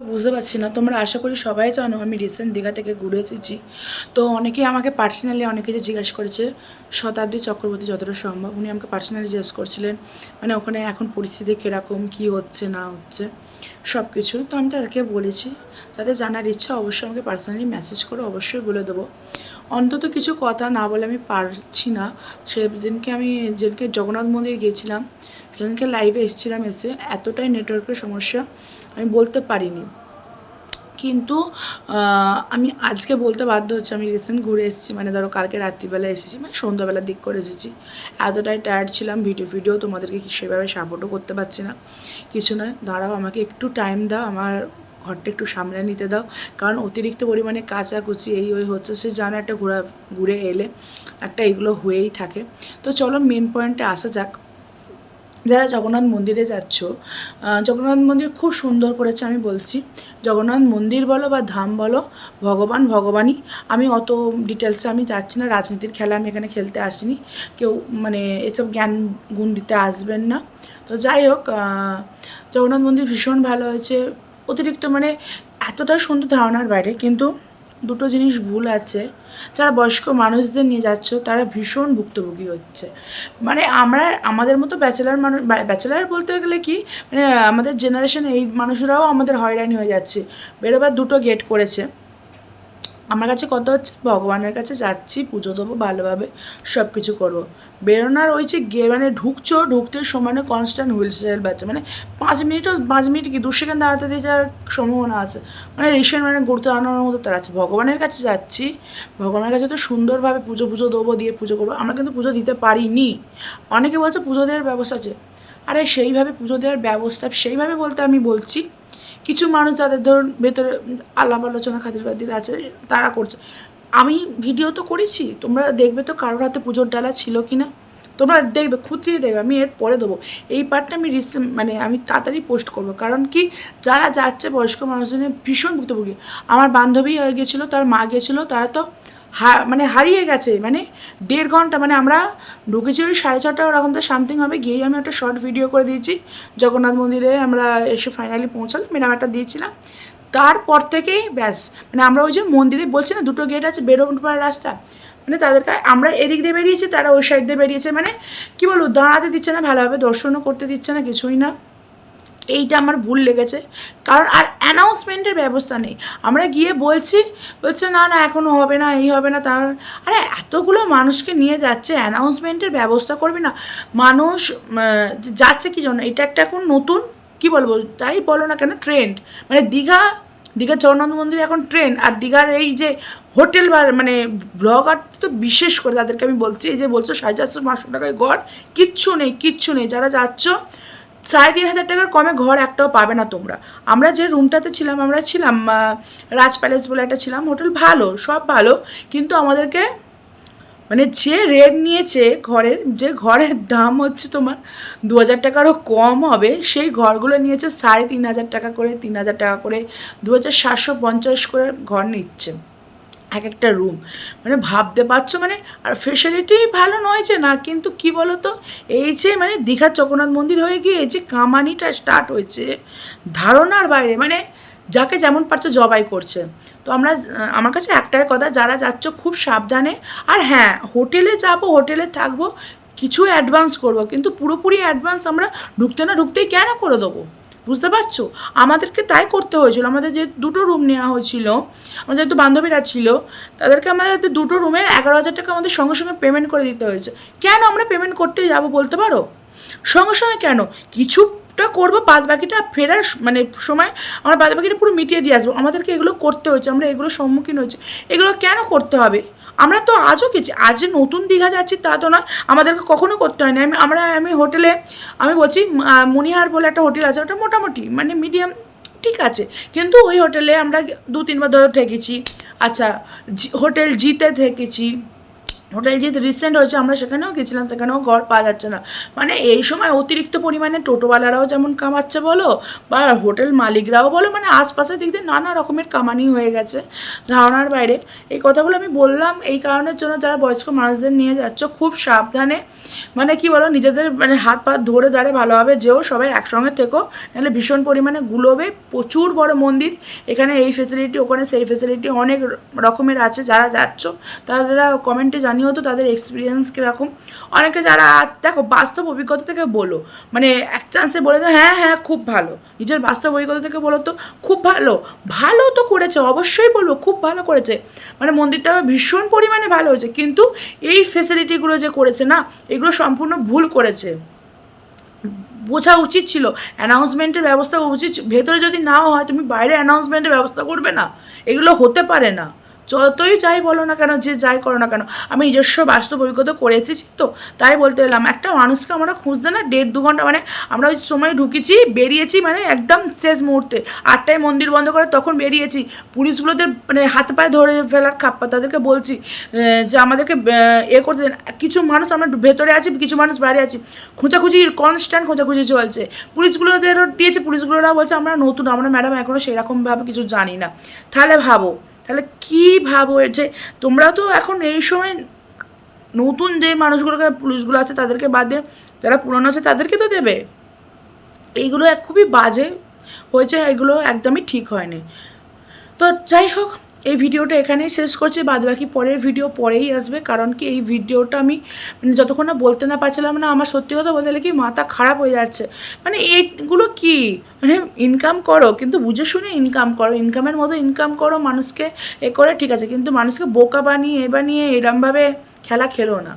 বুঝতে পারছি না। তোমরা আশা করি সবাই জানো আমি রিসেন্ট দীঘা থেকে ঘুরে এসেছি। তো অনেকেই আমাকে পার্সোনালি অনেকে যে জিজ্ঞাসা করেছে, শতাব্দী চক্রবর্তী যতটা সম্ভব, উনি আমাকে পার্সোনালি জিজ্ঞেস করছিলেন মানে ওখানে এখন পরিস্থিতি কীরকম, কী হচ্ছে, না হচ্ছে সব কিছু তো আমি তাকে বলেছি যাদের জানার ইচ্ছা অবশ্যই আমাকে পার্সোনালি মেসেজ করে অবশ্যই বলে দেবো। অন্তত কিছু কথা না বলে আমি পারছি না। সেদিনকে আমি যেদিনকে জগন্নাথ মন্দির গিয়েছিলাম, সেদিনকে লাইভে এসেছিলাম এসে এতটাই নেটওয়ার্কের সমস্যা আমি বলতে পারিনি। কিন্তু আমি আজকে বলতে বাধ্য হচ্ছে, আমি রিসেন্ট ঘুরে এসেছি মানে ধরো কালকে রাত্রিবেলা এসেছি মানে সন্ধ্যাবেলার দিক করে এসেছি। এতটাই টায়ার্ড ছিলাম ভিডিও ভিডিও তোমাদেরকে সেভাবে সাপোর্টও করতে পারছি না। কিছু নয়, দাঁড়াও, আমাকে একটু টাইম দাও, আমার ঘরটা একটু সামলে নিতে দাও। কারণ অতিরিক্ত পরিমাণে কাচাকুচি এই ওই হচ্ছে, সে জানো একটা ঘোরা ঘুরে এলে একটা এগুলো হয়েই থাকে। তো চলো মেন পয়েন্টে আসা যাক। যারা জগন্নাথ মন্দিরে যাচ্ছ জগন্নাথ মন্দির খুব সুন্দর করেছে আমি বলছি। জগন্নাথ মন্দির বলো বা ধাম বলো, ভগবান, ভগবানই। আমি অত ডিটেলসে আমি যাচ্ছি না, রাজনীতির খেলা আমি এখানে খেলতে আসিনি। কেউ মানে এসব জ্ঞান গুণ দিতে আসবেন না। তো যাই হোক জগন্নাথ মন্দির ভীষণ ভালো হয়েছে। অতিরিক্ত মানে এতটা সুন্দর ধারণার বাইরে, কিন্তু দুটো জিনিস ভুল আছে। যারা বয়স্ক মানুষদের নিয়ে যাচ্ছ, তারা ভীষণ ভুক্তভোগী হচ্ছে। মানে আমরা, আমাদের মতো ব্যাচেলার মানুষ ব্যাচেলার বলতে গেলে কি মানে আমাদের জেনারেশন এই মানুষরাও আমাদের হয়রানি হয়ে যাচ্ছে। বেরোবার দুটো গেট করেছে। আমার কাছে কত হচ্ছে? ভগবানের কাছে যাচ্ছি, পুজো দেবো, ভালোভাবে সব কিছু করব। বেরোনোর ওই যে গে মানে ঢুকছো, ঢুকতে সময় কনস্ট্যান্ট হুইল চেয়ার বাচ্চা মানে পাঁচ মিনিটও, পাঁচ মিনিট কি দু সেকেন্ড দাঁড়াতে দিয়ে যাওয়ার সম্ভাবনা আছে। মানে রিসেন্ট মানে গুরুত্ব আনানোর মতো তার আছে। ভগবানের কাছে যাচ্ছি, ভগবানের কাছে তো সুন্দরভাবে পুজো পুজো দেবো, দিয়ে পুজো করব। আমরা কিন্তু পুজো দিতে পারিনি। অনেকে বলছে পুজো দেওয়ার ব্যবস্থা আছে। আরে সেইভাবে পুজো দেওয়ার ব্যবস্থা, সেইভাবে বলতে আমি বলছি কিছু মানুষ যাদের ধরুন ভেতরে আলাপ আলোচনা খাতির বাতির আছে, তারা করছে। আমি ভিডিও তো করেছি, তোমরা দেখবে তো কারোর হাতে পুজোর ডালা ছিল কি না তোমরা দেখবে, খুঁটিয়ে দেখবে, আমি এর পরে দেবো। এই পার্টটা আমি রিসেন্ট মানে আমি তাড়াতাড়ি পোস্ট করব। কারণ কি, যারা যাচ্ছে বয়স্ক মানুষজনের ভীষণ ভুক্তভোগী। আমার বান্ধবী গেছিল, তার মা গেছিল, তারা তো মানে হারিয়ে গেছে মানে দেড় ঘণ্টা মানে আমরা ঢুকেছি ওই সাড়ে ছটা ওরকম তো সামথিং হবে, গিয়েই আমি একটা শর্ট ভিডিও করে দিয়েছি, জগন্নাথ মন্দিরে আমরা এসে ফাইনালি পৌঁছালাম এরকম একটা দিয়েছিলাম, তারপর থেকেই ব্যাস মানে আমরা ওই যে মন্দিরে বলছি না, দুটো গেট আছে, বেরোবার রাস্তা মানে তাদেরকে আমরা এদিক দিয়ে বেরিয়েছি, তারা ওই সাইড দিয়ে বেরিয়েছে মানে কী বলব, দাঁড়াতে দিচ্ছে না, ভালোভাবে দর্শনও করতে দিচ্ছে না, কিছুই না। এইটা আমার ভুল লেগেছে। কারণ আর অ্যানাউন্সমেন্টের ব্যবস্থা নেই। আমরা গিয়ে বলছি, বলছে, না না এখনও হবে না, এই হবে না তার আরে, এতগুলো মানুষকে নিয়ে যাচ্ছে অ্যানাউন্সমেন্টের ব্যবস্থা করবে না। মানুষ যাচ্ছে কি জন্য? এটা একটা এখন নতুন, কি বলব, তাই বলো না কেন ট্রেন্ড মানে দীঘা, দীঘার জগন্নাথ মন্দির এখন ট্রেন আর দীঘার এই যে হোটেল বা মানে ব্লগার তো বিশেষ করে তাদেরকে আমি বলছি, এই যে বলছো, সাড়ে চারশো, পাঁচশো টাকায় ঘর, কিচ্ছু নেই কিচ্ছু নেই। যারা যাচ্ছ সাড়ে তিন হাজার টাকার কমে ঘর একটাও পাবে না তোমরা। আমরা যে রুমটাতে ছিলাম, আমরা ছিলাম রাজ প্যালেস বলে একটা ছিলাম হোটেল ভালো, সব ভালো, কিন্তু আমাদেরকে মানে যে রেট নিয়েছে ঘরের, যে ঘরের দাম হচ্ছে তোমার দু হাজার টাকারও কম হবে, সেই ঘরগুলো নিয়েছে সাড়ে তিন হাজার টাকা করে, তিন হাজার টাকা করে, দু হাজার সাতশো পঞ্চাশ করে ঘর নিচ্ছে। এক একটা রুম মানে ভাবতে পারছ মানে আর ফেসিলিটি ভালো নয় যে, না, কিন্তু কি বলো তো এই যে মানে দীঘার জগন্নাথ মন্দির হয়ে গিয়ে এই যে কামানিটা স্টার্ট হয়েছে, ধারণার বাইরে মানে যাকে যেমন পারছ জবাই করছে। তো আমরা, আমার কাছে একটাই কথা, যারা যাচ্ছ খুব সাবধানে। আর হ্যাঁ হোটেলে যাব, হোটেলে থাকব, কিছু অ্যাডভান্স করব, কিন্তু পুরোপুরি অ্যাডভান্স আমরা ঢুকতে না ঢুকতেই কেন করে দেবো? বুঝতে পারছ? আমাদেরকে তাই করতে হয়েছিল। আমাদের যে দুটো রুম নেওয়া হয়েছিল, আমাদের যেহেতু বান্ধবীরা ছিল, তাদেরকে আমাদের দুটো রুমের এগারো হাজার টাকা আমাদের সঙ্গে সঙ্গে পেমেন্ট করে দিতে হয়েছে। কেন আমরা পেমেন্ট করতে যাব বলতে পারো? সঙ্গে সঙ্গে কেন? কিছুটা করব বাদ বাকিটা ফেরার মানে সময় আমরা বাদ বাকিটা পুরো মিটিয়ে দিয়ে আসব। আমাদেরকে এগুলো করতে হয়েছে, আমরা এগুলো সম্মুখীন হয়েছে। এগুলো কেন করতে হবে? আমরা তো আজও গেছি আজ নতুন দীঘা যাচ্ছি তা তো না আমাদেরকে কখনো করতে হয় না আমি আমরা আমি হোটেলে আমি বলছি মনিহার বলে একটা হোটেল আছে, ওটা মোটামুটি মানে মিডিয়াম ঠিক আছে। কিন্তু ওই হোটেলে আমরা দু তিনবার ধরে থেকেছি আচ্ছা হোটেল জিতে থেকেছি হোটেল যেহেতু রিসেন্ট হয়েছে আমরা সেখানেও গেছিলাম, সেখানেও ঘর পাওয়া যাচ্ছে না। মানে এই সময় অতিরিক্ত পরিমাণে টোটোওয়ালারাও যেমন কামাচ্ছে বলো, বা হোটেল মালিকরাও বলো মানে আশপাশের দিক দিয়ে নানা রকমের কামানি হয়ে গেছে ধারণার বাইরে। এই কথাগুলো আমি বললাম এই কারণের জন্য যারা বয়স্ক মানুষদের নিয়ে যাচ্ছ, খুব সাবধানে মানে কি বলো, নিজেদের মানে হাত পা ধরে দাঁড়ে ভালোভাবে যেও, সবাই একসঙ্গে থেকো। নাহলে ভীষণ পরিমাণে গুলোবে, প্রচুর বড় মন্দির। এখানে এই ফেসিলিটি ওখানে সেই ফেসিলিটি অনেক রকমের আছে, যারা যাচ্ছ, তারা কমেন্টে জানিও তো তাদের এক্সপিরিয়েন্স কীরকম? অনেকে যারা, দেখো, বাস্তব অভিজ্ঞতা থেকে বলো মানে এক চান্সে বলে দাও হ্যাঁ হ্যাঁ খুব ভালো। নিজের বাস্তব অভিজ্ঞতা থেকে বলো তো, খুব ভালো। ভালো তো করেছে, অবশ্যই বলব, খুব ভালো করেছে। মানে মন্দিরটা ভীষণ পরিমাণে ভালো হয়েছে, কিন্তু এই ফেসিলিটিগুলো যে করেছে না, এগুলো সম্পূর্ণ ভুল করেছে। বোঝা উচিত ছিল অ্যানাউন্সমেন্টের ব্যবস্থা উচিত, ভেতরে যদি নাও হয়, তুমি বাইরে অ্যানাউন্সমেন্টের ব্যবস্থা করবে না। এগুলো হতে পারে না। যতই যাই বলো না কেন, যে যাই করো না কেন, আমি নিজস্ব বাস্তব অভিজ্ঞতা করে এসেছি তো, তাই বলতে এলাম। একটা মানুষকে আমরা খুঁজতে না দেড় দু ঘণ্টা মানে আমরা ওই সময় ঢুকেছি, বেরিয়েছি মানে একদম শেষ মুহূর্তে। আটটায় মন্দির বন্ধ করে তখন বেরিয়েছি। পুলিশগুলোদের মানে হাত পায়ে ধরে ফেলার খাপ্পা তাদেরকে বলছি যে আমাদেরকে, এ করতে দেন। কিছু মানুষ আমরা ভেতরে আছি, কিছু মানুষ বাইরে আছি। খোঁজাখুঁজি কনস্ট্যান্ট খোঁজাখুঁজি চলছে। পুলিশগুলোদেরও দিয়েছে পুলিশগুলোরা বলছে, আমরা নতুন, আমরা ম্যাডাম এখনও সেরকমভাবে কিছু জানি না। তাহলে ভাবো তাহলে কী ভাবো যে তোমরা তো এখন এই সময় নতুন যে মানুষগুলোকে পুলিশগুলো আছে তাদেরকে বাদ দিয়ে যারা পুরনো আছে তাদেরকে তো দেবে। এইগুলো এক খুবই বাজে। হয়েছে, এগুলো একদমই ঠিক হয়নি। তো যাই হোক এই ভিডিওটা এখানেই শেষ করছি বাদ বাকি পরের ভিডিও পরেই আসবে, কারণ কি এই ভিডিওটা আমি মানে যতক্ষণ না বলতে না পারছিলাম না, আমার সত্যি কথা বলতে গেলে কি মাথা খারাপ হয়ে যাচ্ছে। মানে এইগুলো কি? মানে ইনকাম করো, কিন্তু বুঝে শুনে ইনকাম করো ইনকামের মতো ইনকাম করো, মানুষকে এ করে ঠিক আছে, কিন্তু মানুষকে বোকা বানিয়ে, এ বানিয়ে এরমভাবে খেলা খেলো না।